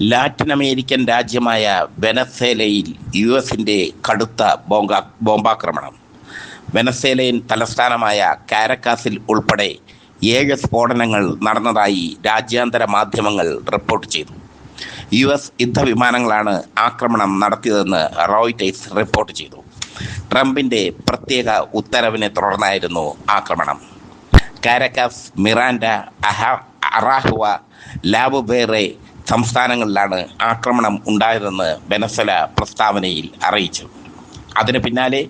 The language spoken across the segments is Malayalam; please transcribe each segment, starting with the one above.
ലാറ്റിൻ അമേരിക്കൻ രാജ്യമായ വെനസേലയിൽ യു എസിന്റെ കടുത്ത ബോംബാ ബോംബാക്രമണം. വെനസേലയൻ തലസ്ഥാനമായ കാരക്കാസിൽ ഉൾപ്പെടെ ഏഴ് സ്ഫോടനങ്ങൾ നടന്നതായി രാജ്യാന്തര മാധ്യമങ്ങൾ റിപ്പോർട്ട് ചെയ്തു. യു എസ് യുദ്ധവിമാനങ്ങളാണ് ആക്രമണം നടത്തിയതെന്ന് റോയിറ്റേഴ്സ് റിപ്പോർട്ട് ചെയ്തു. ട്രംപിന്റെ പ്രത്യേക ഉത്തരവിനെ തുടർന്നായിരുന്നു ആക്രമണം. കാരക്കാസ് മിറാൻഡ അഹ അറാഹുവ ലാബുബേറെ സംസ്ഥാനങ്ങളിലാണ് ആക്രമണം ഉണ്ടായതെന്ന് വെനസ്വല പ്രസ്താവനയിൽ അറിയിച്ചു. അതിന് പിന്നാലെ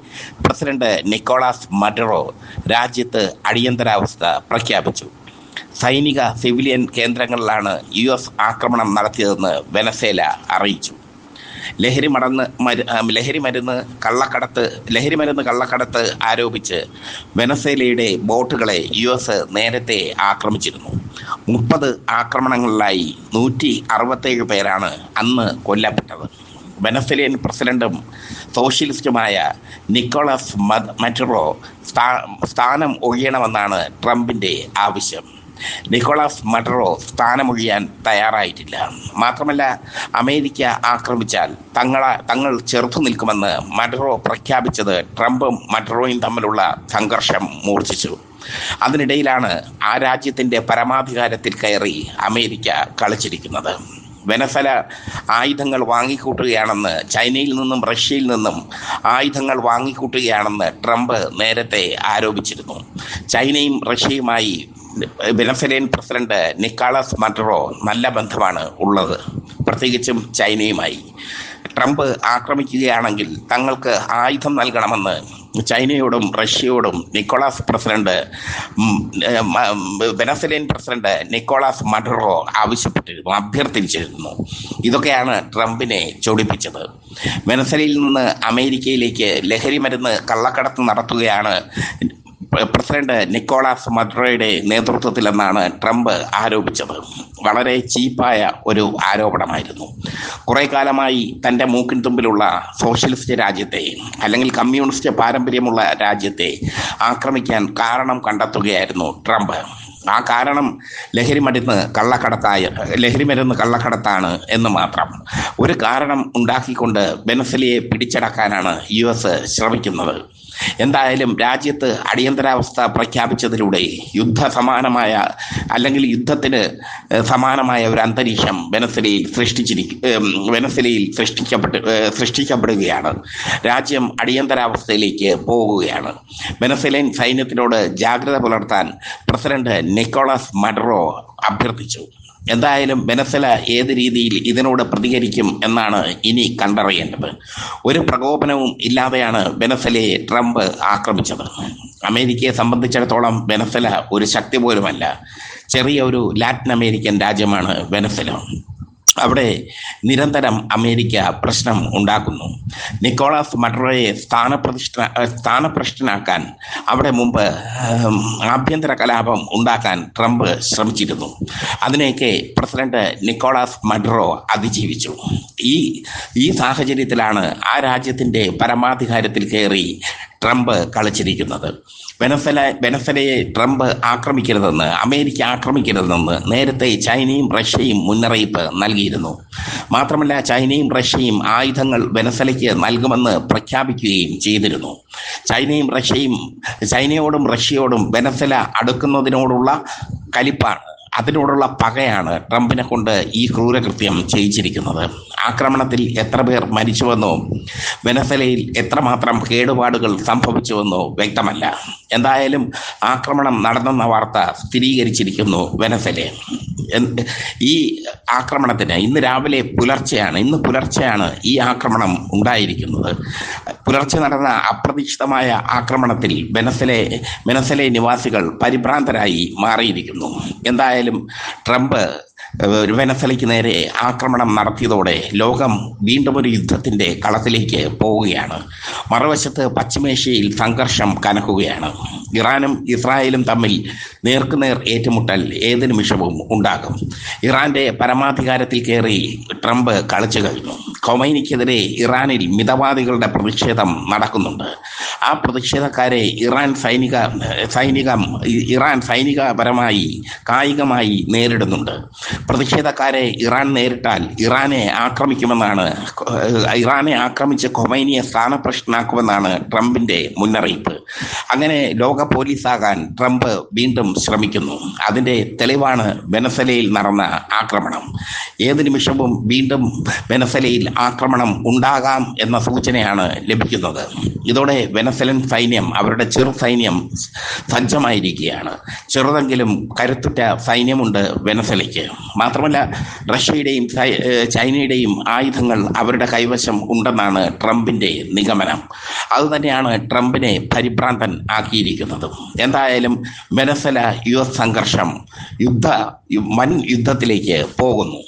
പ്രസിഡന്റ് നിക്കോളാസ് മഡറോ രാജ്യത്ത് അടിയന്തരാവസ്ഥ പ്രഖ്യാപിച്ചു. സൈനിക സിവിലിയൻ കേന്ദ്രങ്ങളിലാണ് യു എസ് ആക്രമണം നടത്തിയതെന്ന് വെനസേല അറിയിച്ചു. ലഹരി മടന്ന് മരു ലഹരി മരുന്ന് കള്ളക്കടത്ത് ലഹരി മരുന്ന് കള്ളക്കടത്ത് ആരോപിച്ച് വെനസേലയുടെ ബോട്ടുകളെ യു എസ് നേരത്തെ ആക്രമിച്ചിരുന്നു. മുപ്പത് ആക്രമണങ്ങളിലായി നൂറ്റി അറുപത്തേഴ് പേരാണ് അന്ന് കൊല്ലപ്പെട്ടത്. വെനസേലിയൻ പ്രസിഡന്റും സോഷ്യലിസ്റ്റുമായ നിക്കോളസ് മറ്റുറോ സ്ഥാനം ഒഴിയണമെന്നാണ് ട്രംപിന്റെ ആവശ്യം. നിക്കോളാസ് മഡറോ സ്ഥാനമൊഴിയാൻ തയ്യാറായിട്ടില്ല. മാത്രമല്ല അമേരിക്ക ആക്രമിച്ചാൽ തങ്ങളെ തങ്ങൾ ചെറുത്തു നിൽക്കുമെന്ന് മഡറോ പ്രഖ്യാപിച്ചത് ട്രംപും മഡറോയും തമ്മിലുള്ള സംഘർഷം മൂർച്ഛിച്ചു. അതിനിടയിലാണ് ആ രാജ്യത്തിന്റെ പരമാധികാരത്തിൽ കയറി അമേരിക്ക കളിച്ചിരിക്കുന്നത്. വെനസല ആയുധങ്ങൾ വാങ്ങിക്കൂട്ടുകയാണെന്ന് ചൈനയിൽ നിന്നും റഷ്യയിൽ നിന്നും ആയുധങ്ങൾ വാങ്ങിക്കൂട്ടുകയാണെന്ന് ട്രംപ് നേരത്തെ ആരോപിച്ചിരുന്നു. ചൈനയും റഷ്യയുമായി വെനസലേൻ പ്രസിഡന്റ് നിക്കാളസ് മഡറോ നല്ല ബന്ധമാണ് ഉള്ളത്. പ്രത്യേകിച്ചും ചൈനയുമായി. ട്രംപ് ആക്രമിക്കുകയാണെങ്കിൽ തങ്ങൾക്ക് ആയുധം നൽകണമെന്ന് ചൈനയോടും റഷ്യയോടും Nicolas president Venezuelan president Nicolas Maduro ആവശ്യപ്പെട്ടിരുന്നു അഭ്യർത്ഥിച്ചിരുന്നു. ഇതൊക്കെയാണ് ട്രംപിനെ ചൊടിപ്പിച്ചത്. വെനസലയിൽ നിന്ന് അമേരിക്കയിലേക്ക് ലഹരി മരുന്ന് കള്ളക്കടത്ത് നടത്തുകയാണ് പ്രസിഡന്റ് നിക്കോളാസ് മദ്രോയുടെ നേതൃത്വത്തിലെന്നാണ് ട്രംപ് ആരോപിച്ചത്. വളരെ ചീപ്പായ ഒരു ആരോപണമായിരുന്നു. കുറെ കാലമായി തന്റെ മൂക്കിൻ തുമ്പിലുള്ള സോഷ്യലിസ്റ്റ് രാജ്യത്തെ അല്ലെങ്കിൽ കമ്മ്യൂണിസ്റ്റ് പാരമ്പര്യമുള്ള രാജ്യത്തെ ആക്രമിക്കാൻ കാരണം കണ്ടെത്തുകയായിരുന്നു ട്രംപ്. ആ കാരണം ലഹരി മരുന്ന് കള്ളക്കടത്തായ ലഹരി മരുന്ന് കള്ളക്കടത്താണ് എന്ന് മാത്രം. ഒരു കാരണം ഉണ്ടാക്കിക്കൊണ്ട് ബെനസലിയെ പിടിച്ചടക്കാനാണ് യു എസ് ശ്രമിക്കുന്നത്. എന്തായാലും രാജ്യത്ത് അടിയന്തരാവസ്ഥ പ്രഖ്യാപിച്ചതിലൂടെ യുദ്ധ സമാനമായ അല്ലെങ്കിൽ യുദ്ധത്തിന് സമാനമായ ഒരു അന്തരീക്ഷം വെനസലയിൽ സൃഷ്ടിച്ചിരിക്കും വെനസലയിൽ സൃഷ്ടിക്കപ്പെട്ട് സൃഷ്ടിക്കപ്പെടുകയാണ്. രാജ്യം അടിയന്തരാവസ്ഥയിലേക്ക് പോവുകയാണ് വെനസലൈൻ സൈന്യത്തിനോട് ജാഗ്രത പുലർത്താൻ പ്രസിഡന്റ് നിക്കോളാസ് മഡറോ അഭ്യർത്ഥിച്ചു. എന്തായാലും വെനസല ഏത് രീതിയിൽ ഇതിനോട് പ്രതികരിക്കും എന്നാണ് ഇനി കണ്ടറിയേണ്ടത്. ഒരു പ്രകോപനവും ഇല്ലാതെയാണ് വെനസലയെ ട്രംപ് ആക്രമിച്ചത്. അമേരിക്കയെ സംബന്ധിച്ചിടത്തോളം വെനസല ഒരു ശക്തി പോലുമല്ല. ചെറിയ ഒരു ലാറ്റിൻ അമേരിക്കൻ രാജ്യമാണ് വെനസല അവിടെ നിരന്തരം അമേരിക്ക പ്രശ്നം ഉണ്ടാക്കുന്നു. നിക്കോളാസ് മട്രോയെ സ്ഥാനപ്രതിഷ്ഠ സ്ഥാനപ്രഷ്ടനാക്കാൻ അവിടെ മുമ്പ് ആഭ്യന്തര കലാപം ഉണ്ടാക്കാൻ ട്രംപ് ശ്രമിച്ചിരുന്നു. അതിനെയൊക്കെ പ്രസിഡന്റ് നിക്കോളാസ് മഡ്രോ അതിജീവിച്ചു. ഈ ഈ സാഹചര്യത്തിലാണ് ആ രാജ്യത്തിന്റെ പരമാധികാരത്തിൽ കയറി ട്രംപ് കളിച്ചിരിക്കുന്നത്. വെനസല വെനസലയെ ട്രംപ് ആക്രമിക്കരുതെന്ന് അമേരിക്ക ആക്രമിക്കരുതെന്ന് നേരത്തെ ചൈനയും റഷ്യയും മുന്നറിയിപ്പ് നൽകിയിരുന്നു. മാത്രമല്ല ചൈനയും റഷ്യയും ആയുധങ്ങൾ വെനസലയ്ക്ക് നൽകുമെന്ന് പ്രഖ്യാപിക്കുകയും ചെയ്തിരുന്നു. ചൈനയും റഷ്യയും ചൈനയോടും റഷ്യയോടും വെനസല അടുക്കുന്നതിനോടുള്ള കലിപ്പാണ്. അതിനോടുള്ള പകയാണ് ട്രംപിനെ കൊണ്ട് ഈ ക്രൂരകൃത്യം ചെയ്യിച്ചിരിക്കുന്നത്. ആക്രമണത്തിൽ എത്ര പേർ മരിച്ചുവെന്നോ വെനസലയിൽ എത്രമാത്രം കേടുപാടുകൾ സംഭവിച്ചുവെന്നോ വ്യക്തമല്ല. എന്തായാലും ആക്രമണം നടന്നെന്ന വാർത്ത സ്ഥിരീകരിച്ചിരിക്കുന്നു വെനസലെ ഈ ആക്രമണത്തിന് ഇന്ന് രാവിലെ പുലർച്ചെയാണ് ഇന്ന് പുലർച്ചെയാണ് ഈ ആക്രമണം ഉണ്ടായിരിക്കുന്നത്. പുലർച്ചെ നടന്ന അപ്രതീക്ഷിതമായ ആക്രമണത്തിൽ വെനസലെ വെനസലെ നിവാസികൾ പരിഭ്രാന്തരായി മാറിയിരിക്കുന്നു. എന്തായാലും ട്രംപ് വെനസലയ്ക്ക് നേരെ ആക്രമണം നടത്തിയതോടെ ലോകം വീണ്ടും ഒരു യുദ്ധത്തിന്റെ കളത്തിലേക്ക് പോവുകയാണ്. മറുവശത്ത് പശ്ചിമേഷ്യയിൽ സംഘർഷം കനക്കുകയാണ്. ഇറാനും ഇസ്രായേലും തമ്മിൽ നേർക്കുനേർ ഏറ്റുമുട്ടൽ ഏത് നിമിഷവും ഉണ്ടാകും. ഇറാന്റെ പരമാധികാരത്തിൽ കയറി ട്രംപ് കളിച്ചു കഴിഞ്ഞു. ഖൊമൈനിക്കെതിരെ ഇറാനിൽ മിതവാദികളുടെ പ്രതിഷേധം നടക്കുന്നുണ്ട്. ആ പ്രതിഷേധക്കാരെ ഇറാൻ സൈനിക സൈനിക ഇറാൻ സൈനികപരമായി കായികമായി നേരിടുന്നുണ്ട്. പ്രതിഷേധക്കാരെ ഇറാൻ നേരിട്ടാൽ ഇറാനെ ആക്രമിക്കുമെന്നാണ് ഇറാനെ ആക്രമിച്ച് ഖൊമൈനിയെ സ്ഥാനപ്രശ്നാക്കുമെന്നാണ് ട്രംപിന്റെ മുന്നറിയിപ്പ്. അങ്ങനെ ലോക പോലീസാകാൻ ട്രംപ് വീണ്ടും ശ്രമിക്കുന്നു. അതിന്റെ തെളിവാണ് വെനസലയിൽ നടന്ന ആക്രമണം. ഏത് നിമിഷവും വീണ്ടും വെനസലയിൽ ആക്രമണം ഉണ്ടാകാം എന്ന സൂചനയാണ് ലഭിക്കുന്നത്. ഇതോടെ വെനസലൻ സൈന്യം അവരുടെ ചെറു സൈന്യം സജ്ജമായിരിക്കുകയാണ്. ചെറുതെങ്കിലും കരുത്തുറ്റ സൈന്യമുണ്ട് വെനസലയ്ക്ക് മാത്രമല്ല റഷ്യയുടെയും ചൈനയുടെയും ആയുധങ്ങൾ അവരുടെ കൈവശം ഉണ്ടെന്നാണ് ട്രംപിന്റെ നിഗമനം. അതുതന്നെയാണ് ട്രംപിനെ പരിഭ്രാന്തൻ ആക്കിയിരിക്കുന്നത്. എന്തായാലും വെനസല യു എസ് സംഘർഷം യുദ്ധ വൻ യുദ്ധത്തിലേക്ക് പോകുന്നു.